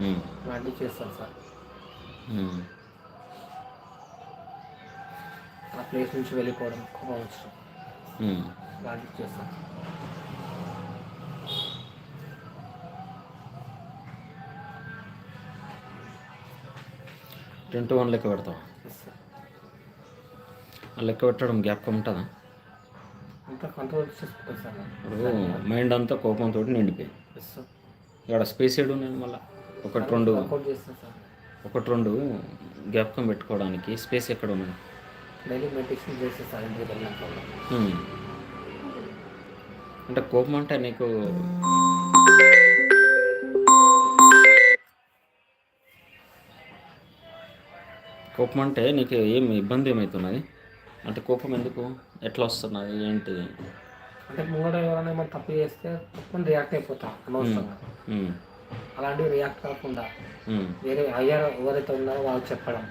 ఉమ్, అలాంటివి చేస్తాను సార్. ఉమ్, ఆ ప్లేస్ నుంచి వెళ్ళిపోవడం వచ్చడం ఉమ్. అలాంటివి చేస్తాను టెన్ టు వన్ లెక్క సార్ ఆ లెక్క పెట్టడం జ్ఞాపకం ఉంటుందా? ఇప్పుడు మైండ్ అంతా కోపంతో నిండిపోయింది. ఇక్కడ స్పేస్ ఏడు నేను మళ్ళీ? ఒకటి రెండు ఒకటి రెండు జ్ఞాపకం పెట్టుకోవడానికి స్పేస్ ఎక్కడ ఉన్నది? డైలీ మెడిటేషన్ చేస్తాను సార్ ఇంటికి వెళ్ళినాక కూడా. ఉమ్. అంటే కోపం అంటే నీకు కోపం అంటే నీకు ఏం ఇబ్బంది ఏమవుతున్నది అంటే కోపం ఎందుకు? ఎట్లా వస్తున్నది? ఏంటి? అంటే ముంగడ ఎవరైనా ఏమైనా తప్పు చేస్తే తప్పని రియాక్ట్ అయిపోతాం అనవసరంగా. అలాంటివి రియాక్ట్ కాకుండా వేరే అయ్యారు ఎవరైతే ఉన్నారో వాళ్ళు చెప్పడం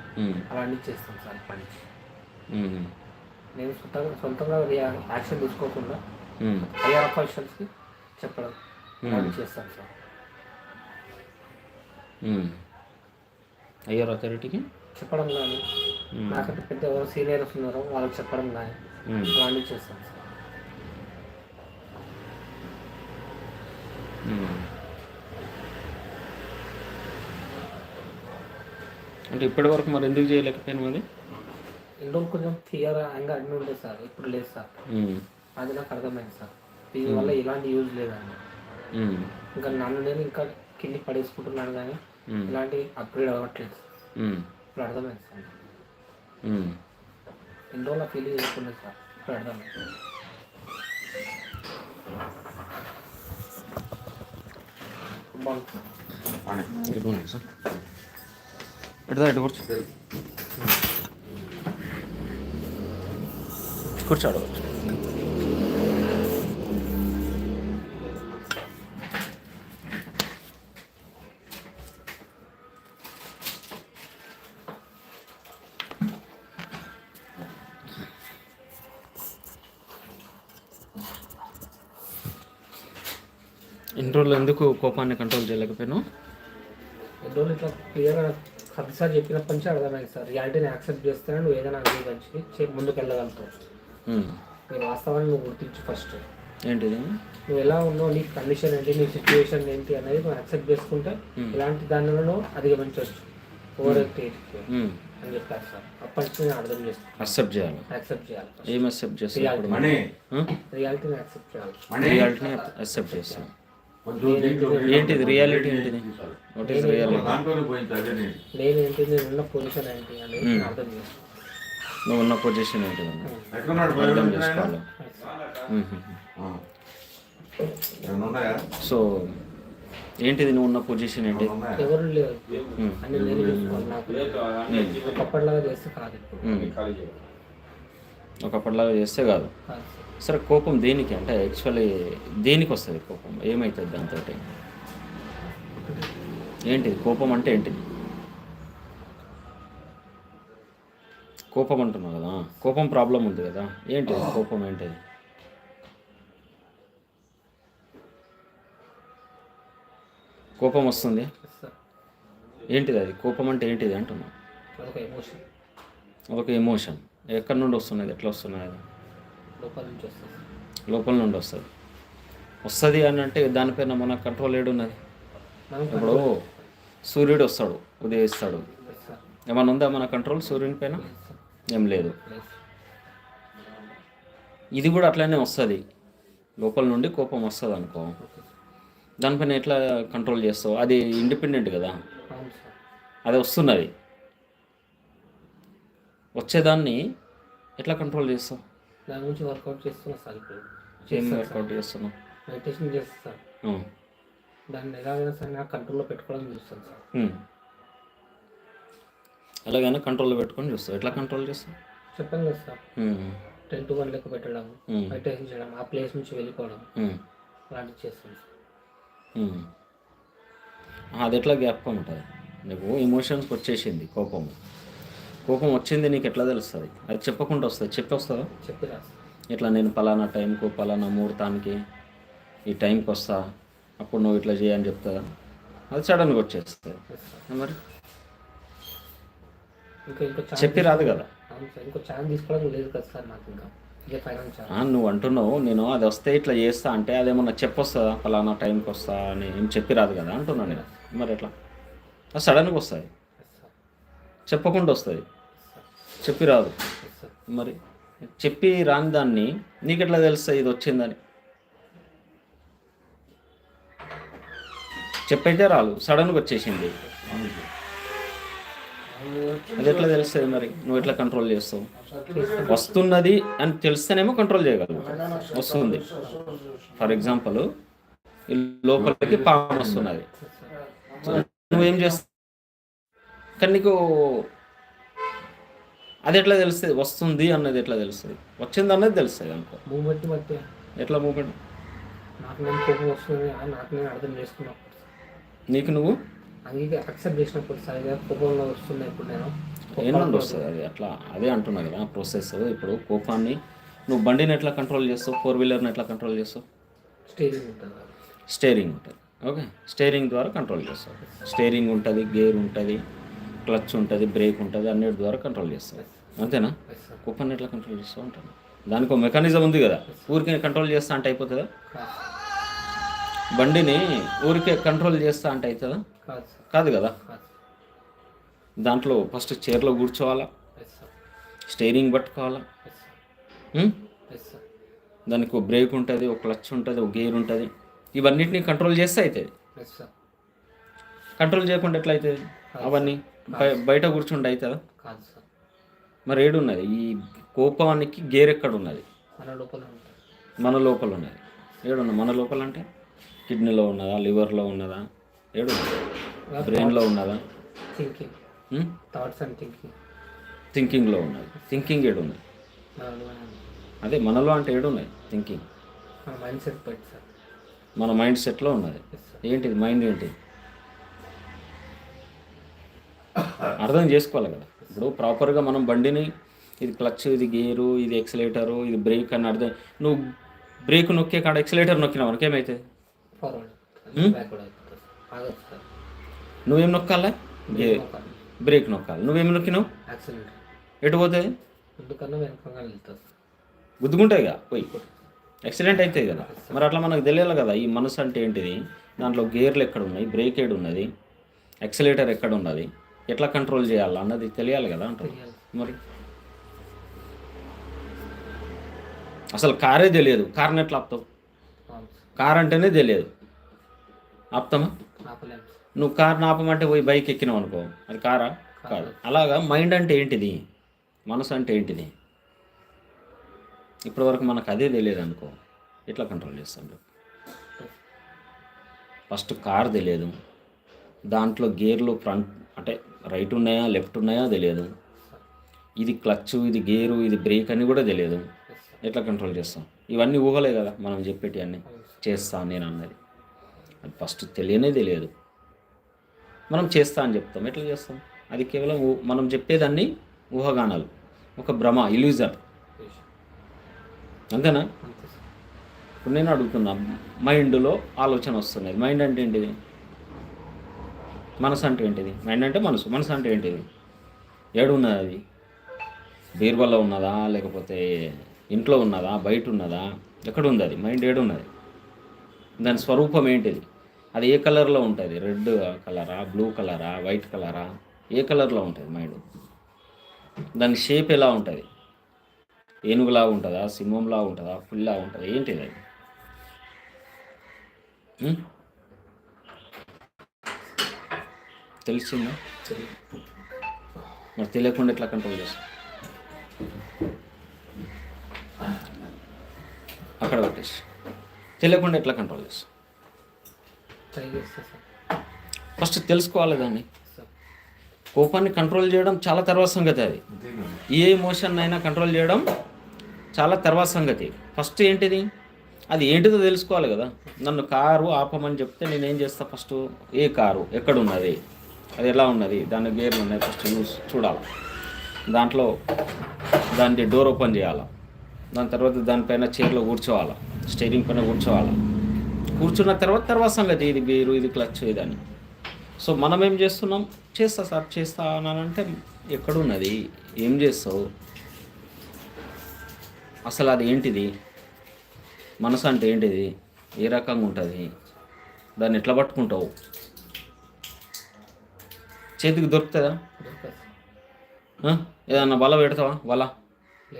అలాంటివి చేస్తాం సార్ ఉమ్, నేను సొంతంగా సొంతంగా యాక్షన్ తీసుకోకుండా ఉమ్, హయ్యర్ అఫీషియల్స్కి చెప్పడం అలాంటివి చేస్తాను సార్. అయ్యారు అథారిటీకి చెప్పడం కానీ నాకంటే పెద్ద ఎవరు సీనియర్స్ ఉన్నారో వాళ్ళకి చెప్పడం కానీ అలాంటివి చేస్తాను సార్. అంటే ఇప్పటి వరకు మరి ఎందుకు చేయలేకపోయాను అది ఎన్నో కొంచెం ఫియర్ యాంగర్ అన్నీ ఉండేది సార్ ఇప్పుడు లేదు సార్. అది నాకు అర్థమైంది సార్. దీనివల్ల ఎలాంటి యూజ్ లేదండి. ఇంకా నన్ను నేను ఇంకా కిందికి పడేసుకుంటున్నాను కానీ ఇలాంటి అప్గ్రేడ్ అవ్వట్లేదు ఇప్పుడు అర్థమైంది సార్. ఎన్ని రోజులు ఫీలింగ్ చేసుకున్నాను సార్. ఇప్పుడు అర్థమైంది. బాగుంది సార్ ఇటుదా ఇటు కూర్చో కూర్చోడు ఇన్ని రోజులు ఎందుకు కోపాన్ని కంట్రోల్ చేయలేకపోయాను? ఎన్ని రోజులు ఇట్లా క్లియర్గా ప్రతిసారి చెప్పినప్పటి నుంచి అర్థమైంది సార్. రియాలిటీని యాక్సెప్ట్ చేస్తేనే నువ్వు ఏదైనా చే ముందుకు వెళ్ళగలుగుతావు నీ వాస్తవాన్ని నువ్వు గుర్తించు ఫస్ట్ ఏంటిది? నువ్వు ఎలా ఉన్నావు నీ కండిషన్ ఏంటి నీ సిచ్యువేషన్ ఏంటి అనేది నువ్వు యాక్సెప్ట్ చేసుకుంటే ఇలాంటి దానిలో అధిగమించవచ్చు. ఓవర్. అని చెప్పారు సార్. అప్పటి నుంచి నేను అర్థం చేస్తాను అక్సెప్ట్ చేయాలి. యాక్సెప్ట్ చేయాలి ఏం అక్సెప్ట్ చేస్తాం ఇప్పుడు మనం? రియాలిటీని యాక్సెప్ట్ చేయాలి. రియాలిటీని అక్సెప్ట్ చేస్తాం ఏంటిది? రియాలిటీ ఏంటిది? వాట్ ఈస్ రియాలిటీ నేను ఏంటి నేను ఉన్న పొజిషన్ ఏంటి అనేది నేను అర్థం నువ్వు ఉన్న పొజిషన్ ఏంటిది అర్థం చేసుకోవాలి మ్మ్. సో ఏంటిది నువ్వు ఉన్న పొజిషన్ ఏంటి? ఎవరు లేరు. అన్ని నేను చూసుకోవాలి నాకు. ఒకప్పటిలాగా చేస్తే కాదు. ఒకప్పటిలాగా చేస్తే కాదు. సార్. కోపం దేనికి? అంటే యాక్చువల్లీ దేనికి వస్తుంది కోపం? ఏమవుతుంది దాంతో ఏంటిది కోపం అంటే ఏంటిది? కోపం అంటున్నావు కదా? కోపం ప్రాబ్లం ఉంది కదా? ఏంటిది? కోపం ఏంటిది? కోపం వస్తుంది? ఏంటిది అది? కోపం అంటే ఏంటిది అంటున్నా అదొక ఎమోషన్ అదొక ఎమోషన్ ఎక్కడి నుండి వస్తున్నది? ఎట్లా వస్తున్నది లోపల నుంచి వస్తుంది. లోపల నుండి వస్తుంది. వస్తుంది అని అంటే దానిపైన మన కంట్రోల్ ఏడున్నది ఇప్పుడు సూర్యుడు వస్తాడు ఉదయిస్తాడు ఏమన్నా ఉందా మన కంట్రోల్ సూర్యుని పైన? ఏం లేదు. ఇది కూడా అట్లనే వస్తుంది. లోపల నుండి కోపం వస్తుంది అనుకో. దానిపైన ఎట్లా కంట్రోల్ చేస్తావు? అది ఇండిపెండెంట్ కదా? అది వస్తున్నది. వచ్చేదాన్ని ఎట్లా కంట్రోల్ చేస్తావు దాని గురించి వర్కౌట్ చేస్తున్నా సార్ ఇప్పుడు ఏం వర్కౌట్ చేస్తున్నావు మెడిటేషన్ చేస్తాను. దాన్ని ఎలాగైనా సరే నా కంట్రోల్లో పెట్టుకోవడం చూస్తాను సార్. ఎలాగైనా కంట్రోల్లో పెట్టుకొని చూస్తావు ఎట్లా కంట్రోల్ చేస్తావు చెప్పాను కదా సార్. టెన్ టు వన్ లెక్క పెట్టడం. మెడిటేషన్ చేయడం ఆ ప్లేస్ నుంచి వెళ్ళిపోవడం. అలాంటివి చేస్తాను సార్. అది ఎట్లా జ్ఞాపకం ఉంటుంది నీకు ఎమోషన్స్కి వచ్చేసింది కోపం కోపం వచ్చింది నీకు ఎట్లా తెలుస్తుంది? అది చెప్పకుండా వస్తుంది. చెప్పి వస్తుందా? చెప్పి రా సార్ ఇట్లా నేను పలానా టైంకు పలానా ముహూర్తానికి ఈ టైంకి వస్తా అప్పుడు నువ్వు ఇట్లా చేయని చెప్తా అది సడన్గా వచ్చేస్తుంది. మరి? చెప్పి రాదు కదా. నువ్వు అంటున్నావు నేను అది వస్తే ఇట్లా చేస్తా అంటే అదేమన్నా చెప్పొస్తుందా? ఫలానా టైంకి వస్తా అని ఏం చెప్పి రాదు కదా అంటున్నాను నేను. మరి ఎట్లా? సడన్గా వస్తుంది. చెప్పకుండా వస్తుంది. చెప్పి రాదు. మరి చెప్పి రాని దాన్ని నీకు ఎట్లా తెలుస్తుంది ఇది వచ్చిందని? చెప్పైతే రాదు. సడన్గా వచ్చేసింది. అది ఎట్లా తెలుస్తుంది మరి? నువ్వు ఎట్లా కంట్రోల్ చేస్తావు? వస్తున్నది అని తెలిస్తేనేమో కంట్రోల్ చేయగలవు. వస్తుంది. ఫర్ ఎగ్జాంపుల్ లోపలికి పాము వస్తున్నది. నువ్వేం చేస్తావు? కానీ నీకు అది ఎట్లా తెలుస్తుంది? వస్తుంది అన్నది ఎట్లా తెలుస్తుంది? వచ్చింది అన్నది తెలుస్తుంది అనుకో. మూమెంట్ బట్టి. ఎట్లా మూమెంట్? నాకు నేను కోపం వస్తుంది అని నాకు నేను అర్థం చేసుకున్నప్పుడు. నీకు నువ్వు? అందుకే యాక్సెప్ట్ చేసినప్పుడు సార్ ఇదే కోపంలో వస్తుంది ఇప్పుడు నేను. ఏం నుండి వస్తుంది అది? అట్లా అదే అంటున్నా కదా ప్రాసెస్ ఇప్పుడు కోపాన్ని. నువ్వు బండిని ఎట్లా కంట్రోల్ చేస్తావు? ఫోర్ వీలర్ని ఎట్లా కంట్రోల్ చేస్తావు? స్టేరింగ్ ఉంటుంది. స్టేరింగ్ ఉంటుంది. ఓకే స్టేరింగ్ ద్వారా కంట్రోల్ చేస్తావు. స్టేరింగ్ ఉంటుంది గేర్ ఉంటుంది. క్లచ్ ఉంటుంది బ్రేక్ ఉంటుంది అన్నిటి ద్వారా కంట్రోల్ చేస్తావు అంతేనా? కోపాన్ని ఎట్లా కంట్రోల్ చేస్తావు అంటాను దానికి ఒక మెకానిజం ఉంది కదా. ఊరికే కంట్రోల్ చేస్తా అంటే అయిపోతుందా? బండిని ఊరికే కంట్రోల్ చేస్తా అంటే అవుతుందా కాదు కాదు. దాంట్లో ఫస్ట్ చైర్లో కూర్చోవాలా? స్టేరింగ్ పట్టుకోవాలా? దానికి ఒక బ్రేక్ ఉంటుంది ఒక క్లచ్ ఉంటుంది ఒక గేర్ ఉంటుంది. ఇవన్నిటిని కంట్రోల్ చేస్తే అవుతుంది కంట్రోల్ చేయకుండా ఎట్లా అవుతుంది అవన్నీ? బయట కూర్చుంటే అవుతుందా కాదు సార్. మరి ఏడున్నది? ఈ కోపానికి గేర్ ఎక్కడ ఉన్నది మన లోపల మన లోపల ఉన్నది ఏడున్నది? మన లోపల అంటే కిడ్నీలో ఉన్నదా? లివర్లో ఉన్నదా? ఏడున్నది? బ్రెయిన్లో ఉన్నదా? థింకింగ్? Thoughts and thinking. థింకింగ్లో ఉన్నది. థింకింగ్ ఏడున్నది. మన అదే మనలో అంటే ఏడున్నది? థింకింగ్. మన మైండ్ సెట్ సార్. మన మైండ్ సెట్లో ఉన్నది. ఏంటిది? మైండ్ ఏంటి అర్థం చేసుకోవాలి కదా. ఇప్పుడు ప్రాపర్గా మనం బండిని ఇది క్లచ్ ఇది గేరు ఇది ఎక్సలేటరు ఇది బ్రేక్ అని అర్థం నువ్వు బ్రేక్ నొక్కే కాడ ఎక్సలేటర్ నొక్కినావు మనకి ఏమైతుంది? ఫార్వర్డ్ బ్యాక్వర్డ్ అయిపోతుంది. సార్ ఆగదు సార్ నువ్వేం నొక్కాలా? బ్రేక్ నొక్కాలి. నువ్వేం నొక్కినావు? ఎటు పోతుంది సార్ గుద్దుకుంటాయిగా పోయి. యాక్సిడెంట్ అవుతాయి కదా. మరి అట్లా మనకు తెలియాలి కదా ఈ మనసు అంటే ఏంటిది? దాంట్లో గేర్లు ఎక్కడ ఉన్నాయి? బ్రేక్ ఏడు ఉన్నది. ఎక్సలేటర్ ఎక్కడ ఉన్నది? ఎట్లా కంట్రోల్ చేయాలి అన్నది తెలియాలి కదా అంటారు. మరి? అసలు కారే తెలియదు. కార్ని ఎట్లా ఆపుతావు? కార్ అంటేనే తెలియదు. ఆపుతామా? నువ్వు కార్ ఆపమంటే పోయి బైక్ ఎక్కినావు అనుకో. అది కారా? కాదు. అలాగా మైండ్ అంటే ఏంటిది? మనసు అంటే ఏంటిది? ఇప్పటివరకు మనకు అదే తెలియదు అనుకో. ఎట్లా కంట్రోల్ చేస్తాం? ఫస్ట్ కార్ తెలియదు. దాంట్లో గేర్లు ఫ్రంట్ అంటే రైట్ ఉన్నాయా లెఫ్ట్ ఉన్నాయా తెలియదు. ఇది క్లచ్ ఇది గేరు ఇది బ్రేక్ అని కూడా తెలియదు. ఎట్లా కంట్రోల్ చేస్తాం? ఇవన్నీ ఊహలే కదా మనం చెప్పేటి అన్నీ అవును సార్ చేస్తా నేను అన్నది. అది ఫస్ట్ తెలియనే తెలియదు. మనం చేస్తా అని చెప్తాం. ఎట్లా చేస్తాం? అది కేవలం మనం చెప్పేదాన్ని ఊహగానాలు. ఒక భ్రమ ఇల్యూజన్. అంతేనా? ఇప్పుడు నేను అడుగుతున్నా మైండ్లో ఆలోచన వస్తున్నది. మైండ్ అంటే ఏంటిది? మనసు అంటే ఏంటిది? మైండ్ అంటే మనసు. మనసు అంటే ఏంటిది? ఏడున్నది అది? బీర్బల్లో ఉన్నదా? లేకపోతే ఇంట్లో ఉన్నదా? బయట ఉన్నదా? ఎక్కడ ఉంది అది? మైండ్ ఏడున్నది. దాని స్వరూపం ఏంటిది? అది ఏ కలర్లో ఉంటుంది? రెడ్ కలరా? బ్లూ కలరా? వైట్ కలరా? ఏ కలర్లో ఉంటుంది మైండ్? దాని షేప్ ఎలా ఉంటుంది? ఏనుగులా ఉంటుందా? సింహంలా ఉంటుందా? ఫుల్లా ఉంటుందా? ఏంటిది అది? తెలిసిందా? మరి తెలియకుండా ఎట్లా కంట్రోల్ చేస్తాం? అక్కడ పెట్టేసి. తెలియకుండా ఎట్లా కంట్రోల్ చేస్తాం? ఫస్ట్ తెలుసుకోవాలి దాన్ని. కోపాన్ని కంట్రోల్ చేయడం చాలా తర్వాత సంగతి అది. ఏ ఎమోషన్ అయినా కంట్రోల్ చేయడం చాలా తర్వాత సంగతి. ఫస్ట్ ఏంటిది? అది ఏంటిదో తెలుసుకోవాలి కదా. నన్ను కారు ఆపమని చెప్తే నేను ఏం చేస్తా ఫస్ట్ ఏ కారు? ఎక్కడ ఉన్నది అది ఎలా ఉన్నది? దాని గేర్లు ఉన్నాయి ఫస్ట్ చూసి చూడాలి. దాంట్లో దాని డోర్ ఓపెన్ చేయాలి. దాని తర్వాత దానిపైన చైర్లో కూర్చోవాలి. స్టీరింగ్ పైన కూర్చోవాలి. కూర్చున్న తర్వాత తర్వాత సంగతి ఇది గేరు ఇది క్లచ్ ఇదని సో మనం ఏం చేస్తున్నాం? చేస్తా సార్ చేస్తా అనంటే ఎక్కడున్నది ఏం చేస్తావు? అసలు అది ఏంటిది? మనసు అంటే ఏంటిది? ఏ రకంగా ఉంటుంది? దాన్ని ఎట్లా పట్టుకుంటావు? చేతికి దొరుకుతుందా? ఏదన్నా వల పెడతావా? వల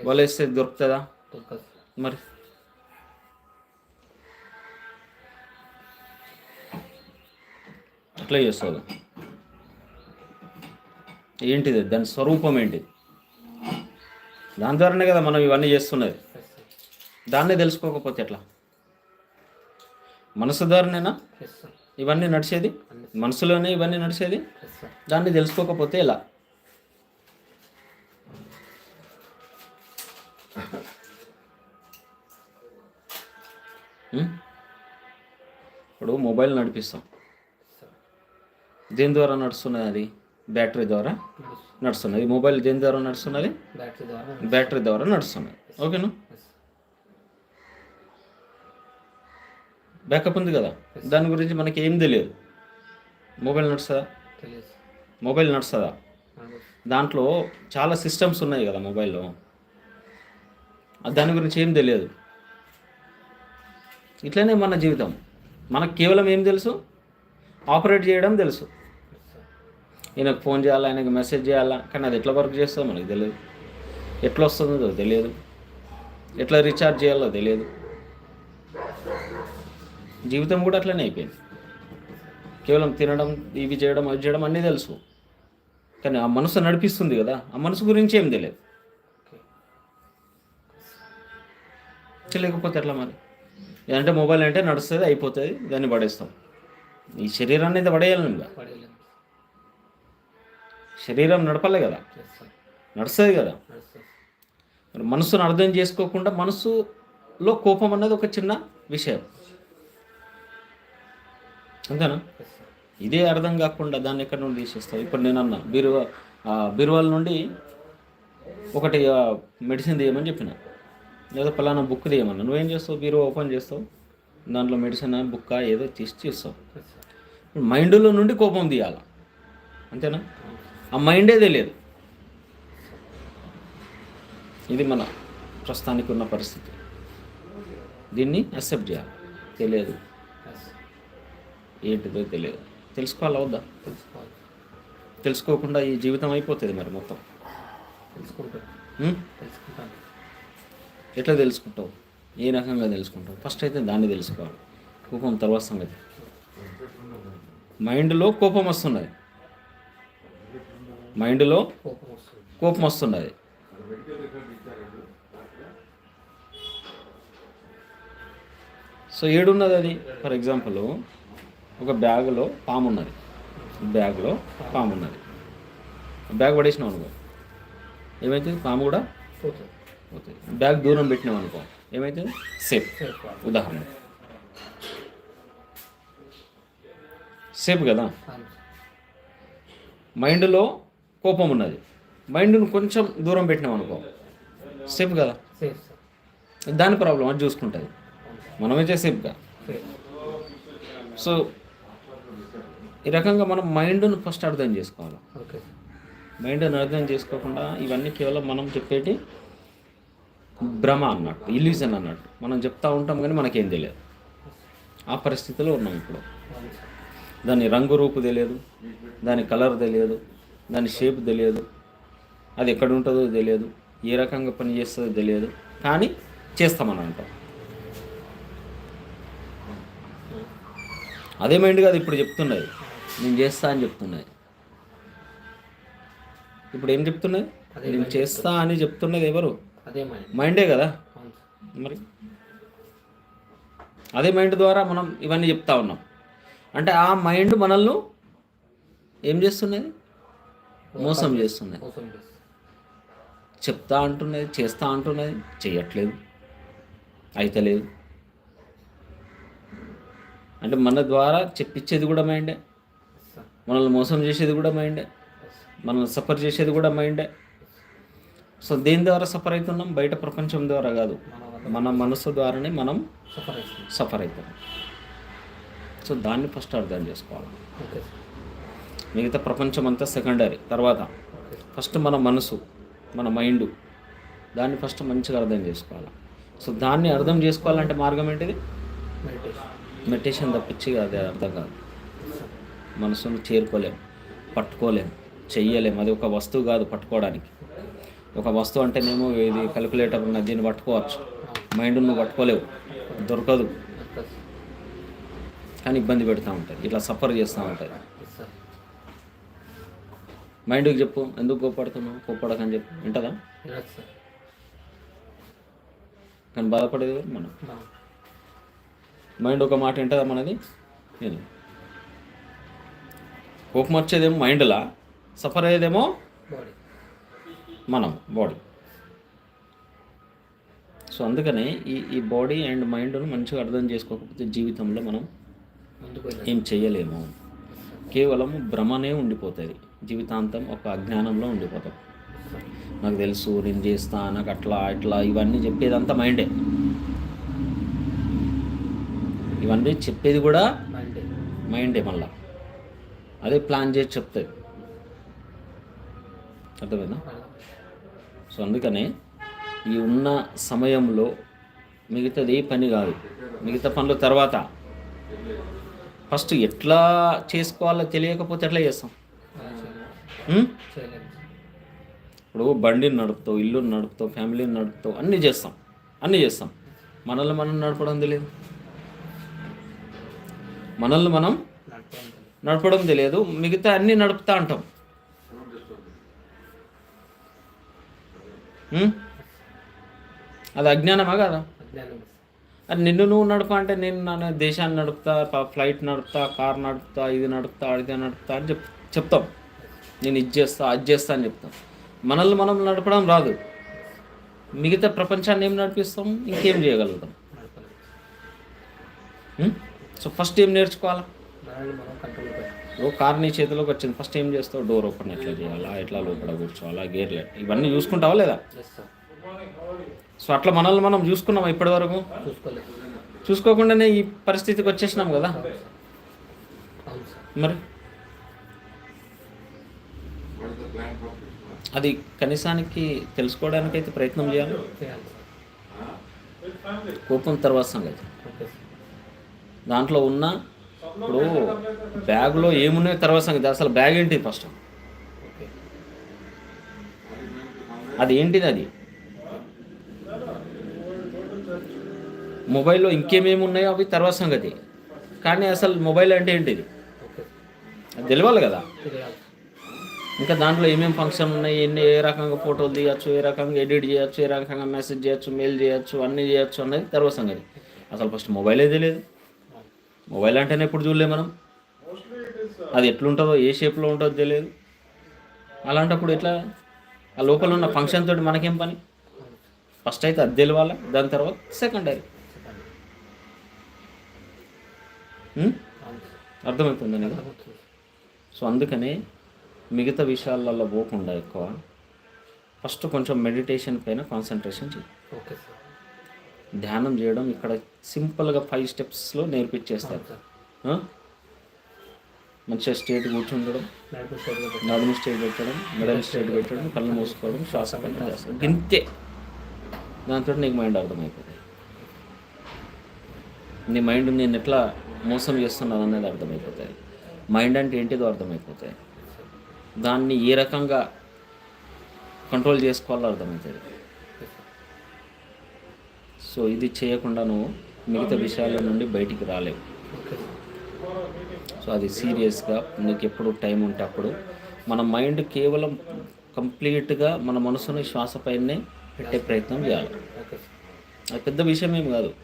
వల వేస్తే దొరుకుతుందా? మరి? అట్లా చేస్తావు ఏంటిది? దాని స్వరూపం ఏంటిది? దాని ద్వారానే కదా మనం ఇవన్నీ చేస్తున్నది. దాన్నే తెలుసుకోకపోతే ఎట్లా? మనసు ద్వారానేనా? ఇవన్నీ నడిచేది? మనసులోనే ఇవన్నీ నడిచేది? దాన్ని తెలుసుకోకపోతే ఎలా? ఇప్పుడు మొబైల్ నడిపిస్తాం. దేని ద్వారా నడుస్తున్నది అది? బ్యాటరీ ద్వారా నడుస్తున్నది మొబైల్ దేని ద్వారా నడుస్తున్నది? బ్యాటరీ ద్వారా బ్యాటరీ ద్వారా నడుస్తున్నది ఓకేనా? బ్యాకప్ ఉంది కదా. దాని గురించి మనకి ఏం తెలియదు. మొబైల్ నడుస్తుందా? మొబైల్ నడుస్తుందా. దాంట్లో చాలా సిస్టమ్స్ ఉన్నాయి కదా మొబైల్లో దాని గురించి ఏం తెలియదు. ఇట్లనే మన జీవితం. మనకు కేవలం ఏం తెలుసు? ఆపరేట్ చేయడం తెలుసు. ఈయనకు ఫోన్ చేయాలా ఆయనకు మెసేజ్ చేయాలా? కానీ అది ఎట్లా వర్క్ చేస్తుందో మనకు తెలియదు. ఎట్లా వస్తుందో తెలియదు. ఎట్లా రీఛార్జ్ చేయాలో తెలియదు. జీవితం కూడా అట్లనే అయిపోయింది. కేవలం తినడం ఇవి చేయడం అవి చేయడం అన్నీ తెలుసు. కానీ ఆ మనసు నడిపిస్తుంది కదా ఆ మనసు గురించి ఏం తెలియదు. లేకపోతే ఎట్లా మరి? అంటే మొబైల్ అంటే నడుస్తుంది అయిపోతుంది దాన్ని పడేస్తాం. ఈ శరీరాన్ని అయితే పడేయాలి శరీరం నడపాలి కదా. నడుస్తుంది కదా. మరి మనసును అర్థం చేసుకోకుండా మనసులో కోపం అన్నది ఒక చిన్న విషయం. అంతేనా? ఇదే అర్థం కాకుండా దాన్ని ఎక్కడి నుండి తీసేస్తావు? ఇప్పుడు నేను అన్నా బీరువా బీరువాల నుండి ఒకటి మెడిసిన్ తీయమని చెప్పిన. లేదా పలానా బుక్ తీయమన్నా. నువ్వేం చేస్తావు? బీరువా ఓపెన్ చేస్తావు. దాంట్లో మెడిసిన్ బుక్క ఏదో తీసి చేస్తావు మైండ్లో నుండి కోపం తీయాలి? అంతేనా? ఆ మైండే తెలియదు. ఇది మన ప్రస్తుతానికి ఉన్న పరిస్థితి. దీన్ని అక్సెప్ట్ చేయాలి. తెలియదు. ఏంటిదో తెలియదు. తెలుసుకోవాలా వద్దా? తెలుసుకోవాలి తెలుసుకోకుండా ఈ జీవితం అయిపోతుంది మరి మొత్తం. తెలుసుకుంటాను ఉం? తెలుసుకుంటాను. ఎట్లా తెలుసుకుంటావు? ఏ రకంగా తెలుసుకుంటావు? ఫస్ట్ అయితే దాన్ని తెలుసుకోవాలి. కోపం తర్వాత సంగతి. మైండ్లో కోపం వస్తున్నది. మైండ్లో కోపం వస్తున్నది. సో ఏడున్నది అది? ఫర్ ఎగ్జాంపుల్ ఒక బ్యాగులో పాము ఉన్నది. బ్యాగ్లో పాము ఉన్నది. బ్యాగ్ పడేసినాం అనుకో. ఏమైతుంది? పాము కూడా పోతుంది. పోతుంది. బ్యాగ్ దూరం పెట్టినాం అనుకో. ఏమైతుంది? సేఫ్. ఉదాహరణ సేఫ్ కదా. మైండ్లో కోపం ఉన్నది. మైండ్ను కొంచెం దూరం పెట్టినాం అనుకో. సేఫ్ కదా? దాని ప్రాబ్లం అది చూసుకుంటుంది. మనమైతే సేఫ్గా. సేఫ్. సో ఈ రకంగా మనం మైండ్ను ఫస్ట్ అర్థం చేసుకోవాలి. ఓకే. మైండ్ని అర్థం చేసుకోకుండా ఇవన్నీ కేవలం మనం చెప్పేటి భ్రమ అన్నట్టు ఇల్యూజన్ అన్నట్టు. మనం చెప్తా ఉంటాం కానీ మనకేం తెలియదు. ఆ పరిస్థితిలో ఉన్నాం ఇప్పుడు. దాని రంగు రూపు తెలియదు దాని కలర్ తెలియదు దాని షేప్ తెలియదు అది ఎక్కడ ఉంటుందో తెలియదు ఏ రకంగా పని చేస్తుందో తెలియదు కానీ చేస్తామని అంటాం. అదే మైండ్ కాదు ఇప్పుడు చెప్తున్నది నేను చేస్తా అని చెప్తున్నది. ఇప్పుడు ఏం చెప్తున్నది? నేను చేస్తా అని చెప్తున్నది ఎవరు? అదే మైండ్. మైండే కదా? మరి? అదే మైండ్ ద్వారా మనం ఇవన్నీ చెప్తా ఉన్నాం. అంటే ఆ మైండ్ మనల్ని ఏం చేస్తున్నది? మోసం చేస్తున్నది. చెప్తా అంటున్నది చేస్తా అంటున్నది చేయట్లేదు అయితలేదు. అంటే మన ద్వారా చెప్పించేది కూడా మైండే. మనల్ని మోసం చేసేది కూడా మైండే. మనల్ని సఫర్ చేసేది కూడా మైండే. సో దేని ద్వారా సఫర్ అవుతున్నాం? బయట ప్రపంచం ద్వారా కాదు. మన మనసు ద్వారానే మనం సఫర్ సఫర్ అవుతాం సో దాన్ని ఫస్ట్ అర్థం చేసుకోవాలి. మిగతా ప్రపంచం అంతా సెకండరీ. తర్వాత ఫస్ట్ మన మనసు మన మైండ్. దాన్ని ఫస్ట్ మంచిగా అర్థం చేసుకోవాలి. సో దాన్ని అర్థం చేసుకోవాలంటే మార్గం ఏంటిది? మెడిటేషన్. తప్పించి అది అర్థం కాదు. మనసును చేరుకోలేం పట్టుకోలేం చెయ్యలేం. అది ఒక వస్తువు కాదు పట్టుకోవడానికి. ఒక వస్తువు అంటేనేమో ఇది క్యాలిక్యులేటర్ ఉన్నది దీన్ని పట్టుకోవచ్చు. మైండ్ నువ్వు పట్టుకోలేవు దొరకదు. కానీ ఇబ్బంది పెడతా ఉంటుంది ఇట్లా సఫర్ చేస్తూ ఉంటుంది మైండ్కి చెప్పు ఎందుకు కోపడుతున్నావు కోపడకని చెప్పు. వింటదా? కానీ బాధపడేది? మనం. మనం. మైండ్ ఒక మాట వింటుందా మనది? నేను కోపం వచ్చేదేమో మైండ్లా? సఫర్ అయ్యేదేమో మనం బాడీ సో అందుకనే ఈ ఈ బాడీ అండ్ మైండ్ను మంచిగా అర్థం చేసుకోకపోతే జీవితంలో మనం ఏం చేయలేము. కేవలం భ్రమనే ఉండిపోతుంది. జీవితాంతం ఒక అజ్ఞానంలో ఉండిపోతాం. నాకు తెలుసు నేను చేస్తా నాకు అట్లా ఇట్లా ఇవన్నీ చెప్పేదంతా మైండే. ఇవన్నీ చెప్పేది కూడా మైండే మళ్ళా. అదే ప్లాన్ చేసి చెప్తుంది అర్థమైందా? సో అందుకనే ఈ ఉన్న సమయంలో మిగతాది ఏ పని కాదు. మిగతా పనులు తర్వాత. ఫస్ట్ ఎట్లా చేసుకోవాలో తెలియకపోతే ఎట్లా చేస్తాం? ఇప్పుడు బండిని నడుపుతావు ఇల్లు నడుపుతావు ఫ్యామిలీని నడుపుతావు అన్నీ చేస్తాం. అన్నీ చేస్తాం. మనల్ని మనం నడపడం తెలియదు. మనల్ని మనం నడపడం తెలియదు. మిగతా అన్నీ నడుపుతా అంటాం? అది అజ్ఞానమా కదా? అది నిన్ను నువ్వు నడప అంటే నేను నా దేశాన్ని నడుపుతా ఫ్లైట్ నడుపుతా కార్ నడుపుతా ఇది నడుపుతా అది నడుపుతా అని చెప్ చెప్తాం. నేను ఇది చేస్తా అది చేస్తా అని చెప్తాం. మనల్ని మనం నడపడం రాదు. మిగతా ప్రపంచాన్ని ఏం నడిపిస్తాం? ఇంకేం చేయగలుగుతాం? సో ఫస్ట్ ఏం నేర్చుకోవాలా? ఓ కార్ నీ చేతిలోకి వచ్చింది ఫస్ట్ ఏం చేస్తావు? డోర్ ఓపెన్ ఎట్లా చేయాలా? ఎట్లా లోపల కూర్చోవాలా? గేర్లు ఇవన్నీ చూసుకుంటావా లేదా? సో అట్లా మనల్ని మనం చూసుకున్నాం ఇప్పటి వరకు చూసుకోకుండానే ఈ పరిస్థితికి వచ్చేసినాం కదా? మరి? అది కనీసానికి తెలుసుకోవడానికి అయితే ప్రయత్నం చేయాలి. కోపం తర్వాత సంగతి. దాంట్లో ఉన్న ఇప్పుడు బ్యాగ్లో ఏమున్నాయో తర్వాత సంగతి. అసలు బ్యాగ్ ఏంటి ఫస్ట్ అది ఏంటిది అది? మొబైల్లో ఇంకేమేమి ఉన్నాయో అవి తర్వాత సంగతి. కానీ అసలు మొబైల్ అంటే ఏంటిది? అది తెలియాలి కదా. ఇంకా దాంట్లో ఏమేమి ఫంక్షన్ ఉన్నాయి? ఎన్ని ఏ రకంగా ఫోటోలు తీయచ్చు ఏ రకంగా ఎడిట్ చేయొచ్చు ఏ రకంగా మెసేజ్ చేయొచ్చు మెయిల్ చేయొచ్చు అన్నీ చేయొచ్చు అనేది తర్వాత సంగతి. అసలు ఫస్ట్ మొబైలే తెలియదు. మొబైల్ అంటేనే ఎప్పుడు చూడలే మనం. అది ఎట్లుంటుందో ఏ షేప్లో ఉంటుందో తెలియదు. అలాంటప్పుడు ఎట్లా? ఆ లోపల ఉన్న ఫంక్షన్ తోటి మనకేం పని? ఫస్ట్ అయితే అది తెలియాలి దాని తర్వాత సెకండరీ అర్థమవుతుంది నీకు? సో అందుకనే మిగతా విషయాలలో పోకుండా ఎక్కువ. ఫస్ట్ కొంచెం మెడిటేషన్ పైన కాన్సన్ట్రేషన్ చేయి. ఓకే సార్ ధ్యానం చేయడం ఇక్కడ సింపుల్గా ఫైవ్ స్టెప్స్లో నేర్పించేస్తారు? మంచిగా స్టేట్ కూర్చుండడం నడుము స్టేట్ పెట్టడం. మెడల్ స్టేట్ పెట్టడం కళ్ళు మూసుకోవడం శ్వాస పైన చేస్తాం ఇంతే. దాంతో నీకు మైండ్ అర్థమైపోతుంది నీ మైండ్ నేను ఎట్లా మోసం చేస్తున్నాను అనేది అర్థమైపోతుంది మైండ్ అంటే ఏంటిదో అర్థమైపోతుంది దాన్ని ఏ రకంగా కంట్రోల్ చేసుకోవాలో అర్థమవుతుంది సో ఇది చేయకుండా నువ్వు మిగతా విషయాల నుండి బయటికి రాలేవు. సో అది సీరియస్గా నీకు ఎప్పుడు టైం ఉంటే అప్పుడు మన మైండ్ కేవలం కంప్లీట్గా మన మనసుని శ్వాసపైనే పెట్టే ప్రయత్నం చేయాలి. అది పెద్ద విషయం ఏం కాదు.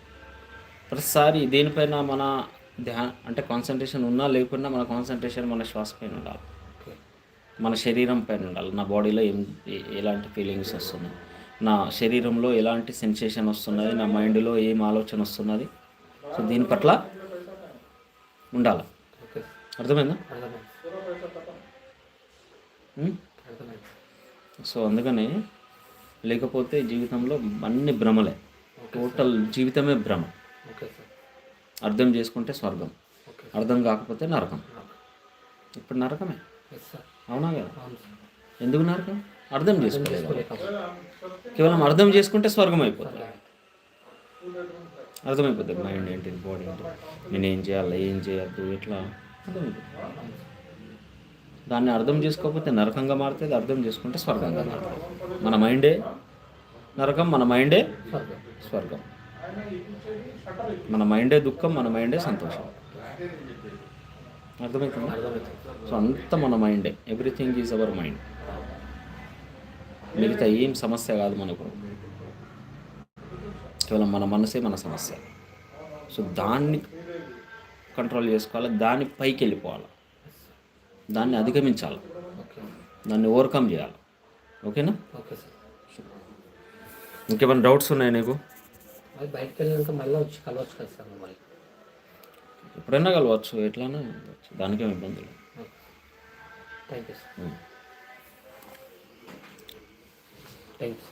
ప్రతిసారి దేనిపైన మన ధ్యా అంటే కాన్సన్ట్రేషన్ ఉన్నా లేకున్నా మన కాన్సన్ట్రేషన్ మన శ్వాస పైన ఉండాలి. మన శరీరం పైన ఉండాలి. నా బాడీలో ఏ- ఎలాంటి ఫీలింగ్స్ వస్తున్నాయి? నా శరీరంలో ఎలాంటి సెన్సేషన్ వస్తున్నది నా మైండ్లో ఏం ఆలోచన వస్తున్నది. సో దీని పట్ల ఉండాలి? అర్థమైందా? సో అందుకనే లేకపోతే జీవితంలో అన్ని భ్రమలే. టోటల్ జీవితమే భ్రమ. అర్థం చేసుకుంటే స్వర్గం. అర్థం కాకపోతే నరకం. ఇప్పుడు నరకమే? అవునా కదా? ఎందుకు నరకం? అర్థం చేసుకోలేదు కేవలం అర్థం చేసుకుంటే స్వర్గం అయిపోతుంది. అర్థమైపోతుంది. మైండ్ ఏంటి బాడీ ఏంటి నేను ఏం చేయాలి? ఏం చేయొద్దు? ఎట్లా? అర్థమైపోతుంది. దాన్ని అర్థం చేసుకోకపోతే నరకంగా మారుతుంది. అర్థం చేసుకుంటే స్వర్గంగా మారుతుంది. మన మైండే నరకం మన మైండే స్వర్గం. మన మైండే దుఃఖం మన మైండే సంతోషం. అర్థమవుతుంది సో అంత మన మైండే. ఎవ్రీథింగ్ ఈజ్ అవర్ మైండ్ మిగతా ఏం సమస్య కాదు మనకు కేవలం మన మనసే మన సమస్య. సో దాన్ని కంట్రోల్ చేసుకోవాలి దాని పైకి వెళ్ళిపోవాలి. దాన్ని అధిగమించాలి. ఓకే. దాన్ని ఓవర్కమ్ చేయాలి. ఓకేనా? Okay sir. ఇంకేమైనా డౌట్స్ ఉన్నాయా నీకు? బయటకు మళ్ళీ వచ్చి కలవచ్చు కదా సార్ మిమ్మల్ని. ఎప్పుడైనా కలవచ్చు ఎట్లైనా కలవచ్చు. దానికేం ఇబ్బంది లేదు. Okay. Thank you sir thank you